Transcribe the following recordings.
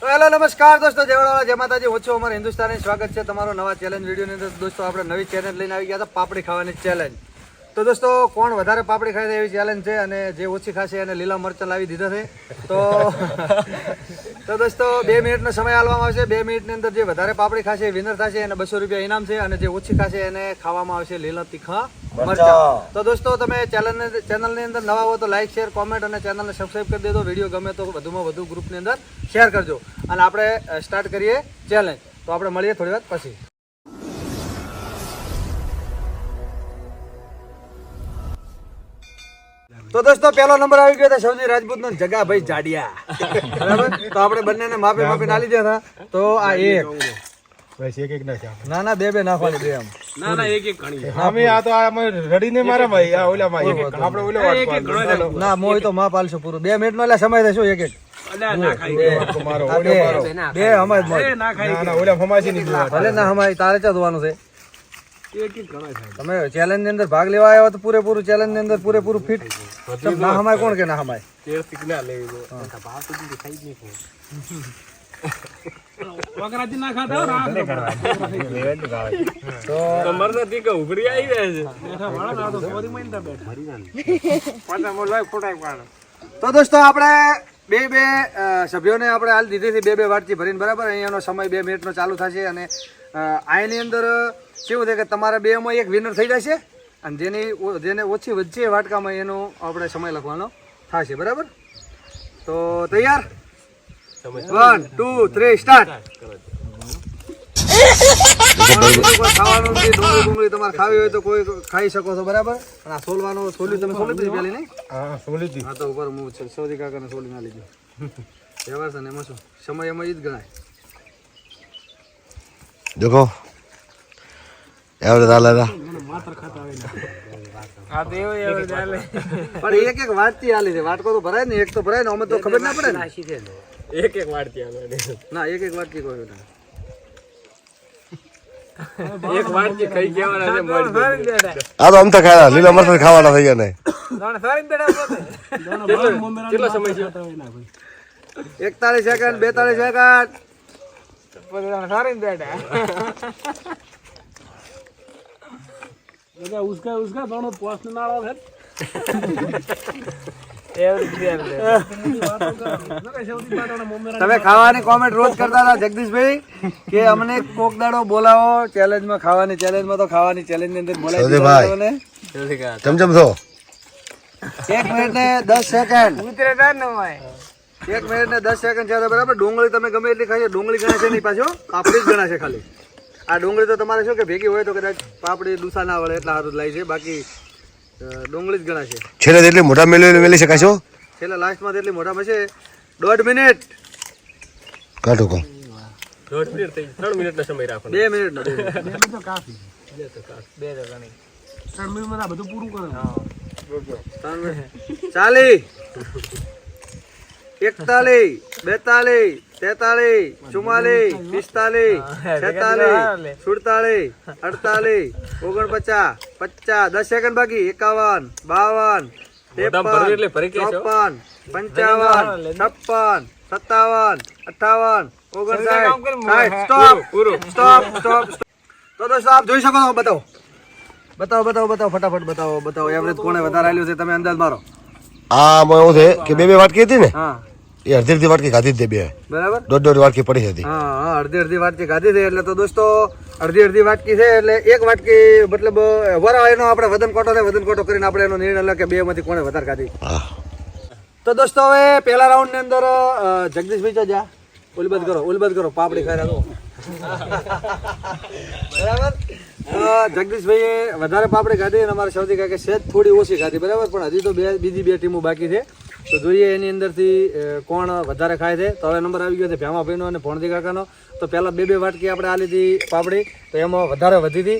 તો હેલો, નમસ્કાર દોસ્તો જેવડાવાળા જય માતાજી ઓછો અમારે હિન્દુસ્તાની સ્વાગત છે તમારો નવા ચેલેન્જ વિડીયોની અંદર. દોસ્તો, આપણે નવી ચેલેન્જ લઈને આવી ગયા હતા, પાપડી ખાવાની ચેલેન્જ તો દોસ્તો કોણ વધારે પાપડી ખાય એવી ચેલેન્જ છે અને જે ઓછી ખાશે એને લીલા મરચાં લાવી દીધા છે. તો તો દોસ્તો બે મિનિટનો સમય આપવામાં આવશે. બે મિનિટની અંદર જે વધારે પાપડી ખાશે એ વિનર થશે અને બસો રૂપિયા ઇનામ છે અને જે ઓછી ખાશે એને ખાવામાં આવશે લીલા તીખા મરચાં. તો દોસ્તો તમે ચેનલને ચેનલની અંદર નવા હો તો લાઈક શેર કોમેન્ટ અને ચેનલને સબસ્ક્રાઈબ કરી દેજો. વીડિયો ગમે તો વધુમાં વધુ ગ્રુપની અંદર શેર કરજો. અને આપણે સ્ટાર્ટ કરીએ ચેલેન્જ તો આપણે મળીએ થોડી વાર પછી. તો દોસ્તો પહેલો નંબર આવી ગયો હતો સૌની રાજપૂત નો જગાભાઈ જાડિયા. બરાબર? તો આપણે બંનેને માપે માપે ના લીધા હતા તો આ એક. બસ એક એક નાખ્યા ના ના બે બે નાખવાની બે આમ ના ના એક એક ઘણી અમે આ તો આ અમે રડીને મારા ભાઈ આ ઓલામાં એક એક આપણે ઓલો વાટકો ના મોય તો માપ આલશું પૂરું. બે મિનિટ નો એટલે સમય થશે એક એક. ના ઓલો બે. ના ખાઈ ના ના ઓલા ફમાસી ની ભલે ના હમાય તારે ચા ધોવાનું છે? તમે ચેલેન્જની અંદર ભાગ લેવા આવ્યા તો પૂરેપૂરું ચેલેન્જની અંદર પૂરેપૂરું ફિટ ના હમાય? કોણ કે ના હમાય? તો કમર નથી કે ઉઘડી આવી જાય છે. બેઠા વાળા ના તો સોરી માં બેઠા. પાછા મોલ લાય ફોટા પાડ તો દોસ્તો આપણે બે બે સભ્યોને આપણે હાલ દીધી હતી બે બે વાટકી ભરીને બરાબર. અહીંયાનો સમય બે મિનિટનો ચાલુ થશે અને આની અંદર કેવું છે કે તમારા બેમાં એક વિનર થઈ જશે અને જેની જેને ઓછી વચ્ચે વાટકામાં એનો આપણે સમય લખવાનો થશે બરાબર? તો તૈયાર? વન ટુ થ્રી સ્ટાર્ટ ખાવાનું ડુંગળી ડુંગળી તમારે ખાવી હોય તો કોઈ ખાઈ શકો છો બરાબર? અને આ સોલવાનું તમે સોલી દીધી પેલી નહીં? હા સોલી દી હા તો ઉપર હું સૌથી કાકાને સોલી ના લીધી. વ્યવહાર છે ને એમાં શું? સમય એમાં જ ગણાય. देखो એવરેજ આલે તા. હા દેવ એવરેજ આલે છે. વાટકો તો ભરાય ને એક તો ભરાય ને અમે તો ખબર ના પડે ને. એક એક તો અમતા લીલા મરચાં ખાવાના થઈ ને કેટલો સમય છે એકતાલીસ સેકન્ડ બેતાલીસ સેકન્ડ. બધા ઉસકા ઉસકા દોનો પોસ્ટ નાળો છે તમે ખાવાની કોમેન્ટ રોજ કરતા હતા જગદીશભાઈ કે અમને કોક દાડો બોલાવો ચેલેન્જમાં ખાવાની ચેલેન્જમાં તો ખાવાની ચેલેન્જની અંદર બોલાવી. ચમચમ છો. એક મિનિટ ને દસ સેકન્ડ એક મિનિટ ને દસ સેકન્ડ છે બરાબર ડુંગળી તમે ગમે એટલી ખાઈ ડુંગળી ગણાશે નહીં પાછો પાપડી જ ગણા છે ખાલી. આ ડુંગળી તો તમારે શું કે ભેગી હોય તો કદાચ પાપડી ડૂસા ના વળે એટલા સારું લાય છે. બાકી ડુંગળી જ ગણાશે છેલ્લે એટલી મોટા મેળવી મેળવી શકાશો છેલ્લે લાસ્ટમાં એટલી મોટા છે દોઢ મિનિટ કાઢો કો. દોઢ મિનિટ થઈ ત્રણ બે મિનિટ નો. બધું પૂરું કરો. ચાલી. એકતાલીસ બેતાલીસ તેતાલીસ ચુમ્માલીસ પિસ્તાલીસ છેતાલીસ સુડતાલીસ અડતાલીસ ઓગણપચાસ પચાસ દસ સેકન્ડ બાકી એકાવન બાવન ત્રેપન ચોપન પંચાવન છપ્પન સત્તાવન અઠાવન ઓગણસાઠ સાઠ સ્ટોપ સ્ટોપ સ્ટોપ તો દોસ્તો આપ જોઈ શકો બતાવો. બતાવો બતાવો બતાવો ફટાફટ બતાવો બતાવો. એવરેજ કોણે વધારે આવ્યું છે તમે અંદાજ મારો. હા એવું છે કે બે બે વાટકી હતી ને? હા. એ અડધી અડધી વાટકી ખાધી જ બે. બરાબર? દોઢ દોઢ વાટકી પડી હતી. હા અડધી અડધી વાટકી ખાધી હતી એટલે તો દોસ્તો અડધી અડધી વાટકી છે એટલે એક વાટકી મતલબ વરા એનો આપણે વજન કોટો ને વજન કોટો કરીને આપણે એનો નિર્ણય લે કે બે માંથી કોણે વધારે ખાધી. તો દોસ્તો હવે પહેલા રાઉન્ડની અંદર જગદીશભાઈ તો જા. ઉલબદ કરો ઉલબદ કરો પાપડી ખાઈ રહ્યા બરાબર? જગદીશભાઈએ વધારે પાપડી ખાધી અને અમારે સૌથી કાંઈ સેજ થોડી ઓછી ખાધી બરાબર? પણ હજી તો બે બીજી બે ટીમો બાકી છે. તો જોઈએ એની અંદરથી કોણ વધારે ખાય છે. તો હવે નંબર આવી ગયો છે ભેમાભાઈનો અને ભણજી કાકાનો. તો પહેલાં બે બે વાટકી આપણે આ લીધી પાપડી તો એમાં વધારે વધી હતી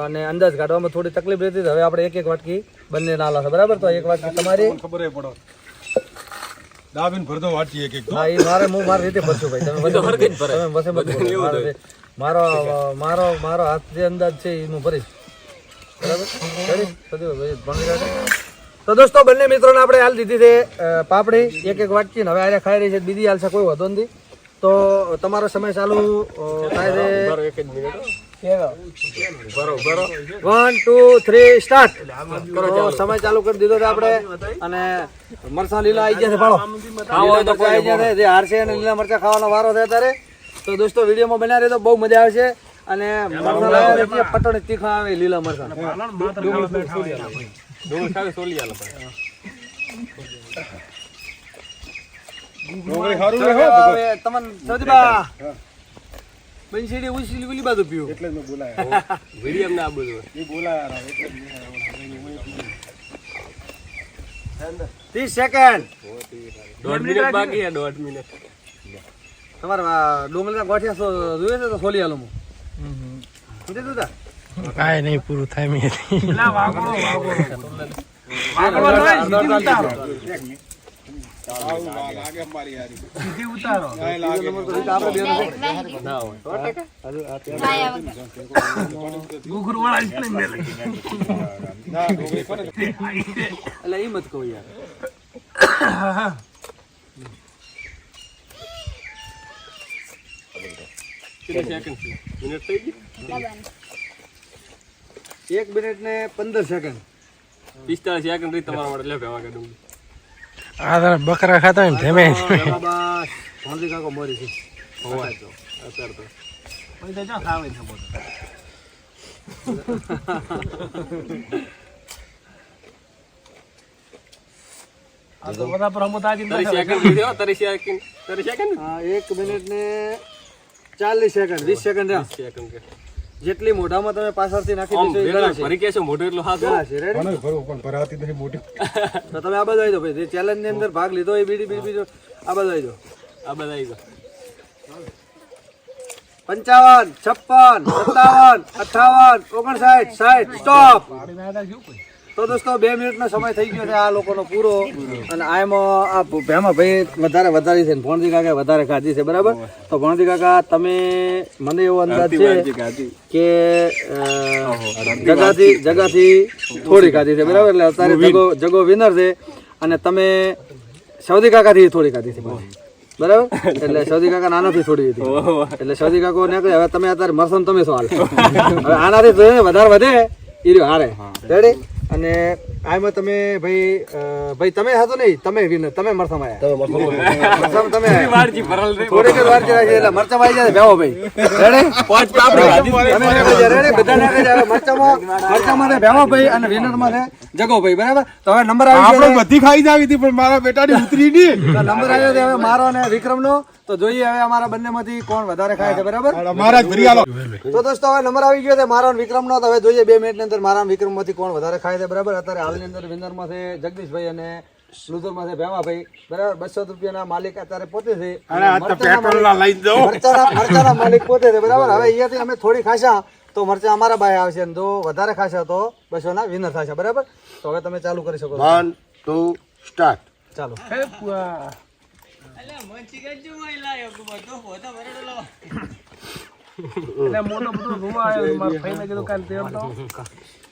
અને અંદાજ કાઢવામાં થોડી તકલીફ રહેતી તો હવે આપણે એક એક વાટકી બંને ના લાશે બરાબર? તો એક વાટકી તમારી. ખબર પડો. દાબીન ભરતો વાટકી એક એક હા એ મારે હું મારી રીતે ભરશું ભાઈ. તમે. મારે મારો મારો હાથ જે અંદાજ છે એ હું ભરીશ. બરાબર? ભણી? તો દોસ્તો બંને મિત્રોને આપણે હાલ દીધી છે પાપડી. એક એક વાટકી હવે આરે ખાઈ રહી છે બીજી હાલ છે કોઈ વધો નથી. તો તમારો સમય ચાલુ થાય છે. વન ટુ થ્રી સ્ટાર્ટ સમય ચાલુ કરી દીધો છે આપણે. અને મરસા લીલા આવી ગયા છે લીલા આવી ગયા છે જે હારશે અને લીલા મરચા ખાવાનો વારો છે અત્યારે. તો દોસ્તો વિડીયોમાં બનાવી તો બહુ મજા આવશે. અને પટોળી તીખા આવે લીલા મરચા. ડુંગળી સોલી આલો ડુંગળી સારું રહે હવે તમને સૌદીબા બંસીડી ઉછળી ઓલી બાજુ પીવું એટલે જ બોલાયા. વીડિયો ને આ એ બોલાયા એટલે ત્રીસ સેકન્ડ દોઢ મિનિટ બાકી છે દોઢ મિનિટ. તમારે આ ડુંગળીના ગોઠિયા જોઈએ છે તો સોલી આલો હું. સમજે તું તા? કાંઈ નહીં પૂરું થાય મેં એટલે એ મત કહું યાર. કેટલી સેકન્ડ મિનિટ થઈ ગઈ? એક મિનિટ ને પંદર સેકન્ડ પિસ્તાળીસ સેકન્ડ રહી તમારા માટે. લેવા કે ડુંગળી. આ તારા બકરા ખાતા હોય ને ધેમે. બસ ભણતી કાકો મરી છે. હોવાય તો અત્યારે તો. તારી તો લીધી હો તારી સેકન્ડ તરી સેકન્ડ હા, એક મિનિટ ને ચાલીસ સેકન્ડ વીસ સેકન્ડ સેકન્ડ કે. જેટલી મોઢામાં તમે પાછળથી નાખી દેશો. ભરી કેશો મોઢું એટલું હાથ ભરવું પણ ભરાતી નથી મોઢું. તો તમે આ બાજુ આવી જાઓ ભાઈ. જે ચેલેન્જની અંદર ભાગ લીધો એ બીડી બીડી બીજો આ બાજુ આવી જાઓ. આ બધા આવી ગયો પંચાવન છપ્પન સત્તાવન અઠાવન ઓગણસાઠ સાઠ સ્ટોપ તો દોસ્તો બે મિનિટનો સમય થઈ ગયો છે આ લોકોનો પૂરો. અને આમાં આ ભેમાં ભાઈ વધારે વધારી છે ભણજી કાકા વધારે ખાધી છે બરાબર? તો ભણજી કાકા તમે મને એવો અંદાજ છે કે જગાથી જગાથી થોડી ખાધી છે બરાબર? એટલે અત્યારે જગો જગો વિનર છે. અને તમે સૌદી કાકાથી થોડી ખાધી છે બરાબર? એટલે સૌદી કાકા નાનાથી થોડી હતી. એટલે સૌદી કાકો ને હવે તમે અત્યારે મરસમ તમે શું હાલ? હવે આનાથી વધારે વધે એ રહ્યો હારે. રેડી અને આમાં તમે ભાઈ ભાઈ તમે હતો નહીં તમે વિન તમે મરસમ આયા. મરસમ તમે વારજી ભરલ રે થોડીક જ વાર છે એટલે મરસમ આવી જાય બેહો ભાઈ. રેડી પાંચ પાપડી તમે નાખી દે, ready? બધા નાખી દે. હવે મરચાંમાં મરચાંમાં છે ભાઈ અને વિનરમાં છે જગો ભાઈ બરાબર? તો હવે નંબર આવી આપણે બધી ખાઈ જાવી હતી પણ મારા બેટાની ઉતરી નહીં. નંબર આવ્યો છે હવે મારો અને વિક્રમનો. તો જોઈએ હવે અમારા બંનેમાંથી કોણ વધારે ખાય છે બરાબર? મારા તો દોસ્તો હવે નંબર આવી ગયો છે મારો અને વિક્રમનો. તો હવે જોઈએ બે મિનિટની અંદર મારા અને વિક્રમમાંથી કોણ વધારે ખાય છે બરાબર? અત્યારે હાલની અંદર વિનરમાં છે જગદીશભાઈ અને લુઝરમાં છે ભેમાભાઈ બરાબર? બસો રૂપિયાના માલિક અત્યારે પોતે છે. મરચાંના માલિક- પોતે છે બરાબર? હવે અહીંયાથી અમે થોડી ખાશા તો મરચા અમારા બાય આવશે. અને જો વધારે ખાશા તો બસો ના વિનર થશે બરાબર? તો હવે તમે ચાલુ કરી શકો વન ટુ સ્ટાર્ટ ચાલો.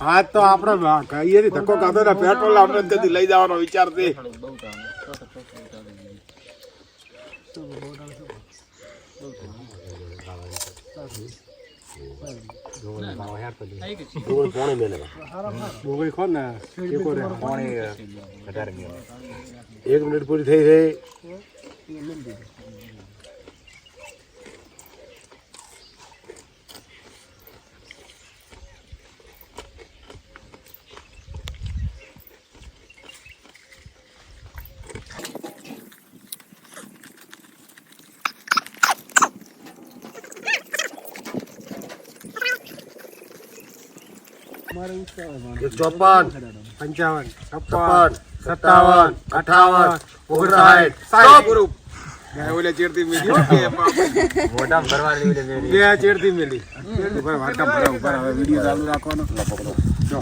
હા તો આપણે કહીએ ને ધક્કો ખાધો ને પેટ્રોલ આપણે ત્યાંથી લઈ જવાનો વિચાર છે. એક મિનિટ પૂરી થઈ ગઈ ચોપન પંચાવન છપ્પન સત્તાવન અઠાવન ઓગણસાઠ સાઠ ઓલે ચેડતી મેલી. બે ચેડતી મેલી ભરા ઉપર હવે વીડિયો ચાલુ રાખવાનો. જો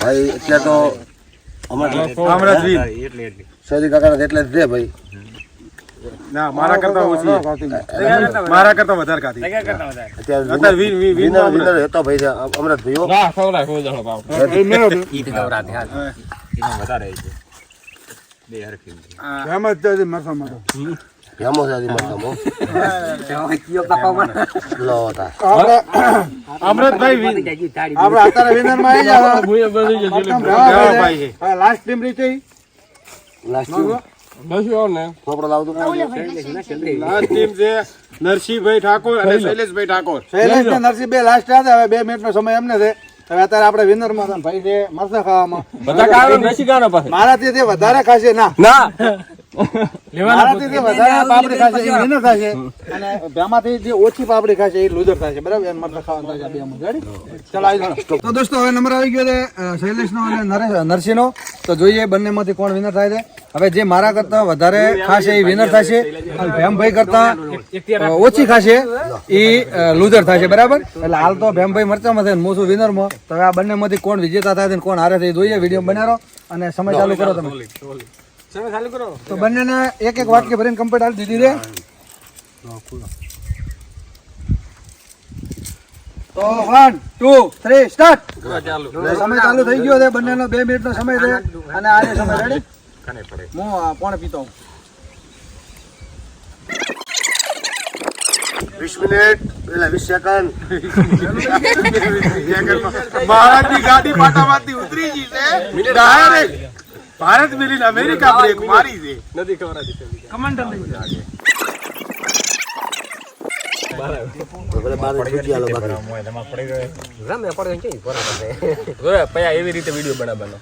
ભાઈ એટલે તો અમારે અમૃતવીર. સૌદી કાકા એટલે જ દે ભાઈ. ના મારા કરતા ઓછી મારા કરતા વધારે ખાધી અત્યારે વિન- વિન વિનર વિનર હતો ભાઈ છે. અમૃત ભાઈઓ ના ખવડાય કોઈ દાડો બાપ એમ જ તો મરસા મરસા. ફેમસ વધારે છે. બે હરખી અમૃતભાઈ વિન આપણે અત્યારે વિનરમાં આવી ગયા ભૂએ બધી જ જેટલી હા, ભાઈ છે. હવે લાસ્ટ ટીમ રીતે લાસ્ટ બસ્યું આવ ને ચોપડો લાવતો લાસ્ટ ટીમ છે નરસિંહભાઈ ઠાકોર અને શૈલેષભાઈ ઠાકોર. શૈલેષ ને નરસિંહ બે લાસ્ટ હતા. હવે બે મિનિટનો સમય એમને છે. હવે અત્યારે આપણે વિનરમાં ભાઈ છે. મરસા ખાવામાં. બધા કારો નસી પાસે મારાથી તે વધારે ખાશે ના. ના. મારાથી વધારે પાપડી ખાશે એ વિનર થશે અને બેમાંથી જે ઓછી પાપડી ખાશે એ લુઝર થશે બરાબર? એને મરસા ખાવાનું થશે બે માં ચાલો આવી તો દોસ્તો હવે નંબર આવી ગયો છે શૈલેષનો અને નરેશ નરસિંહનો. તો જોઈએ બંનેમાંથી કોણ વિનર થાય છે. હવે જે મારા કરતા વધારે ખાશે એ વિનર થશે. ભેમભાઈ કરતા ઓછી ખાશે એ લુઝર થશે. બરાબર? એટલે હાલ તો ભેમભાઈ મરચામાં છે છું વિનરમાં તો હવે આ બંનેમાંથી કોણ વિજેતા થાય છે ને કોણ હારે છે એ જોઈએ. વીડિયો બનાવો અને સમય ચાલુ કરો તમે. તો બંનેને એક એક વાટકી ભરીને કમ્પ્લીટ હાલ દીધી રે. તો વન ટુ થ્રી સ્ટાર્ટ સમય ચાલુ થઈ ગયો છે બંનેનો બે મિનિટનો સમય છે. અને આજે સમય રેડી હું પણ કોણ પીતો હું વીસ મિનિટ પેલા વીસ સેકન્ડ. મહારાજની ગાડી પાટામાંથી ઉતરી ગઈ છે. ડાયરેક્ટ ભારત મિલીને અમેરિકા બ્રેક મારી છે. નથી ખબર છૂટી આલો બાકી. એવી રીતે વીડિયો બનાવવાનો.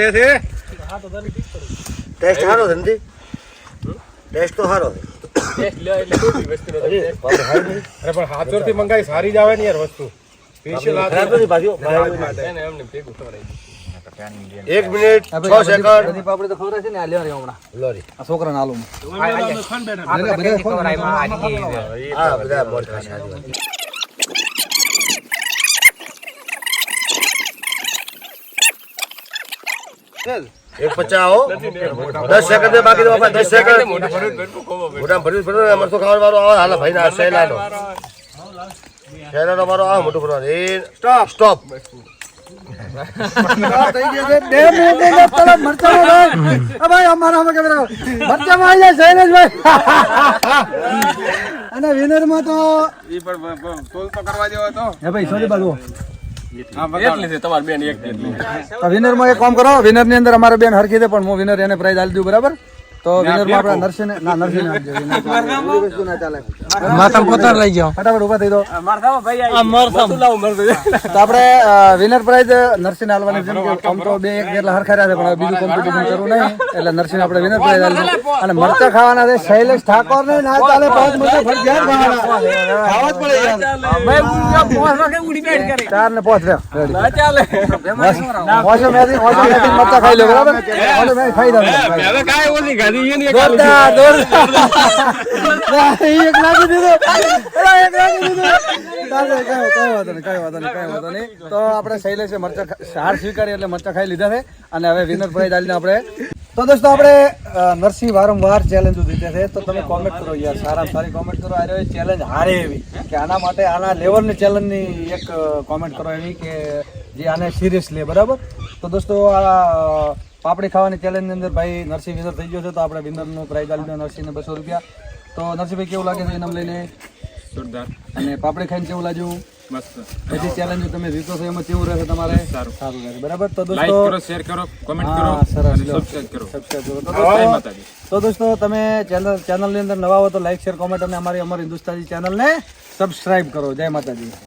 રહે છે? ટેસ્ટ સારો નથી ટેસ્ટ તો સારો છે. ટેસ્ટ લે એટલે કોઈ બી વસ્તુનો તો taste અરે પણ હાથોરથી મંગાઈ સારી જ આવે ને યાર વસ્તુ. સ્પેશિયલ ભાગ્યો એમને ભેગું ખવડાવી એક મિનિટ છ સેકન્ડ. બધી પાપડી તો ખવડાવે છે ને આ લેવા રહ્યો હમણાં. લોરી. આ છોકરાને હાલું હા. બધા મોર ખાશે એક પચાવો દસ સેકન્ડ બાકી દસ સેકન્ડ મોટા ને મરચું ખાવાનું વાળો આવે. હાલો ભાઈ ના શૈલાનો શૈલાનો. મારો આવે. મોટું ભરવાનું. એ સ્ટોપ સ્ટોપ બે મિનિટ થઈ ગયા ભાઈ અમારા આમાં કેમેરા આવી જાય શૈલેષભાઈ અને વિનરમાં તો ઈ પણ તોલ તો કરવા જેવો હતો હે ભાઈ સોરી બાજુ એટલી છે એક કામ કરો વિનરની અંદર અમારે બેન હરખી દે પણ હું. વિનર એને પ્રાઇઝ આપી દઉં બરાબર તો વિનરમાં આપણા નરસિંહ ના નરસિંહ ચાલે માથા પોતાને લઈ જાઓ. ફટાફટ ઊભા થઈ દો. તો આપણે વિનર પ્રાઇઝ નરસિંહ હાલવાની જેમ કે આમ તો બે એક જેટલા હરખા રહ્યા છે પણ બીજું કોમ્પિટિશન કરવું નહીં. એટલે નરસિંહ આપણે વિનર પ્રાઇઝ આલી અને મરચા ખાવાના છે શૈલેષ ઠાકોર ને ના ચાલે પાંચ મરચા ફરજિયાત ખાવાના? ખાવા જ પડે ચાર ને પાંચ રહ્યો રેડી ઓછો મેથી ઓછો મેથી મરચા ખાઈ લો બરાબર? ઓછો મેથી ખાઈ દો. હવે કાંઈ ઓછી ખાધી એક જોરદાર જોરદાર. એક નાખી નાખી દીધું તો આપણે શૈલેષે મરચા હાર સ્વીકારી એટલે મરચા ખાઈ લીધા છે અને હવે વિનર પ્રાઇઝ આલીને આપણે તો દોસ્તો આપણે નરસિંહ વારંવાર ચેલેન્જ જીતે છે તો તમે કોમેન્ટ કરો યાર સારા સારી કોમેન્ટ કરો આ ચેલેન્જ હારે એવી કે આના માટે આના લેવલની ચેલેન્જની એક કોમેન્ટ કરો એવી કે જે આને સિરિયસ લે બરાબર તો દોસ્તો આ પાપડી ખાવાની ચેલેન્જની અંદર ભાઈ નરસિંહ વિનર થઈ ગયો છે, તો આપણે વિનરનું પ્રાઇઝ આપી દો નરસિંહને બસો રૂપિયા. તો નરસિંહભાઈ કેવું લાગે છે ઇનામ લઈને? જોરદાર. અને પાપડી ખાઈને કેવું લાગ્યું? મસ્ત. બધી ચેલેન્જ તમે જીતો છો એમાં કેવું રહેશે તમારે? સારું. સારું રહેશે બરાબર? તો લાઈક દોસ્તો કરો શેર કરો કમેન્ટ કરો સરસ સબસ્ક્રાઇબ કરો. સબસ્ક્રાઇબ કરો. તો દોસ્તો માતાજી તો દોસ્તો તમે ચેનલ ચેનલની અંદર નવા હો તો લાઈક શેર કોમેન્ટ અને અમારી અમારી હિન્દુસ્તાની ચેનલને સબસ્ક્રાઇબ કરો. જય માતાજી.